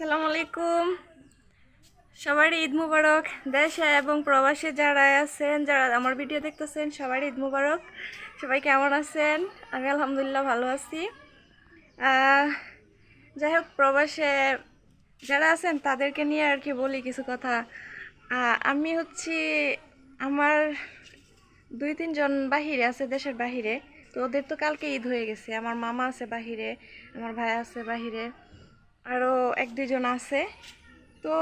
আসসালামু আলাইকুম সবার ঈদ মুবারক, দেশে এবং প্রবাসে যারা আছেন, যারা আমার ভিডিও দেখতেছেন সবার ঈদ মুবারক। সবাই কেমন আছেন? আমি আলহামদুলিল্লাহ ভালো আছি। যাই হোক, প্রবাসে যারা আছেন, তাদেরকে নিয়ে আর কি বলি কিছু কথা। আমি হচ্ছি, আমার দুই, তিনজন বাহিরে আছে, দেশের বাহিরে। তো ওদের তো কালকে ঈদ হয়ে গেছে। আমার মামা আছে বাহিরে, আমার ভাই আছে বাহিরে। আরও এক দুজন আছে। তো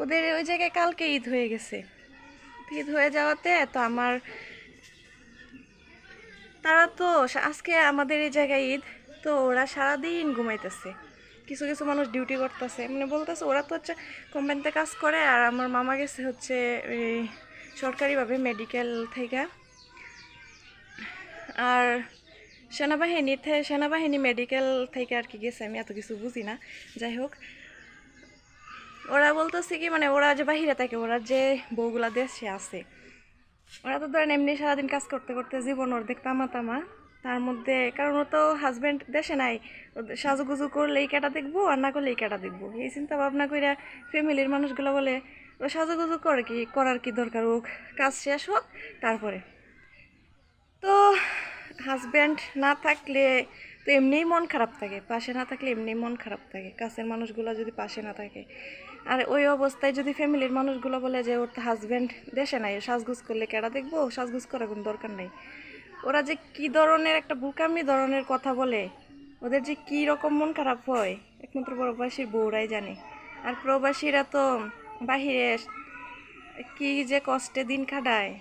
ওদের ওই জায়গায় কালকে ঈদ হয়ে গেছে। ঈদ হয়ে যাওয়াতে তো আমার তারা তো আজকে আমাদের এই জায়গায় ঈদ, তো ওরা সারাদিন ঘুমাইতেছে। কিছু কিছু মানুষ ডিউটি করতেছে। মানে বলতেছে ওরা তো হচ্ছে কোম্পানিতে কাজ করে, আর আমার মামা গেছে হচ্ছে সরকারিভাবে মেডিকেল থেকে। আর সেনাবাহিনী সেনাবাহিনী মেডিকেল থেকে আর কি গেছে, আমি এত কিছু বুঝি না। যাই হোক, ওরা বলতেছে কি মানে ওরা যে বাহিরে থাকে, ওরা যে বউগুলা দেশে আছে, ওরা তো ধরেন এমনি সারাদিন কাজ করতে করতে জীবন অর্ধেক তামা তামা তার মধ্যে, কারণ ও তো হাজব্যান্ড দেশে নাই সাজুগুজু করলেই কেটা দেখব, আর না করলেই কেটা দেখব। এই চিন্তা ভাবনা করে ফ্যামিলির মানুষগুলো বলে, ও সাজুগুজু করে কি, করার কি দরকার হোক কাজ শেষ হোক, তারপরে। তো হাজব্যান্ড না থাকলে তো এমনিই মন খারাপ থাকে, পাশে না থাকলে এমনিই মন খারাপ থাকে, কাছের মানুষগুলো যদি পাশে না থাকে। আর ওই অবস্থায় যদি ফ্যামিলির মানুষগুলো বলে যে ওর তো হাজব্যান্ড দেশে নাই সাজগুজ করলে কেডা দেখব? সাজগুজ করার কোনো দরকার নেই। ওরা যে কি ধরনের একটা বুকামি ধরনের কথা বলে, ওদের যে কি রকম মন খারাপ হয়, একমাত্র প্রবাসীর বউরাই জানে। আর প্রবাসীরা তো বাহিরে কি যে কষ্টে দিন কাটায়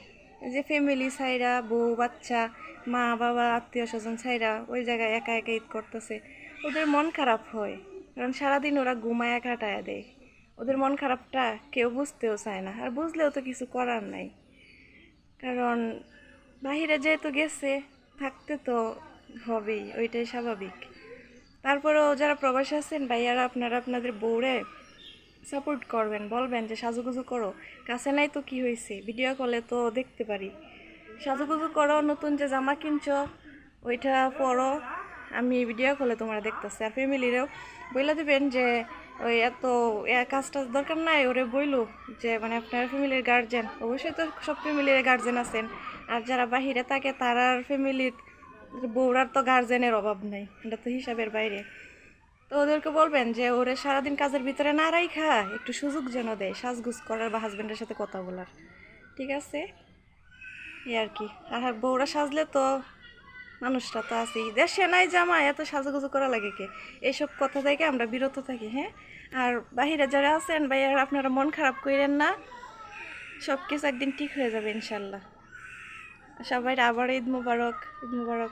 যে ফ্যামিলি ছাইরা, বউ, বাচ্চা, মা, বাবা, আত্মীয় স্বজন ছাইরা ওই জায়গায় একা একা ঈদ করতেছে, ওদের মন খারাপ হয়। কারণ সারাদিন ওরা ঘুমায় কাটায় দেয়। ওদের মন খারাপটা কেউ বুঝতেও চায় না। আর বুঝলেও তো কিছু করার নাই। কারণ বাহিরে যেহেতু গেছে, থাকতে তো হবেই, ওইটাই স্বাভাবিক। তারপরেও যারা প্রবাসী আছেন, ভাইয়ারা আপনারা আপনাদের বউরে সাপোর্ট করবেন, বলবেন যে, সাজুগুজু করো। কাছে নাই তো কি হয়েছে ভিডিও কলে তো দেখতে পারি। সাজুগুজু করো, নতুন যে জামা কিনছো, ওইটা পরো। আমি ভিডিও কলে তোমরা দেখতেছি। আর ফ্যামিলিরেও বইলা দিবেন যে, ওই এত কাজটা দরকার নাই? ওরে বইলো যে মানে আপনার ফ্যামিলির গার্জেন অবশ্যই তো সব ফ্যামিলির গার্জেন আছেন। আর যারা বাহিরে থাকে, তারার ফ্যামিলির বউরার তো গার্জেনের অভাব নাই। এটা তো হিসাবের বাইরে। তো ওদেরকে বলবেন যে ওরে সারাদিন কাজের ভিতরে না রাইখা, একটু সুযোগ যেন দেয় সাজগুজ করার বা হাজবেন্ডের সাথে কথা বলার। ঠিক আছে? এই আর কি। আর বউরা সাজলে তো মানুষটা তো আছেই। দেশে নাই জামা, এত সাজুগুজু করা লাগে কে? এইসব কথা থেকে আমরা বিরত থাকি হ্যাঁ? আর বাহিরে যারা আছেন ভাইয়ার আপনারা মন খারাপ করেন না। সব কিছু একদিন ঠিক হয়ে যাবে ইনশাল্লাহ। সবাই আবার ঈদ মুবারক ঈদ মুবারক।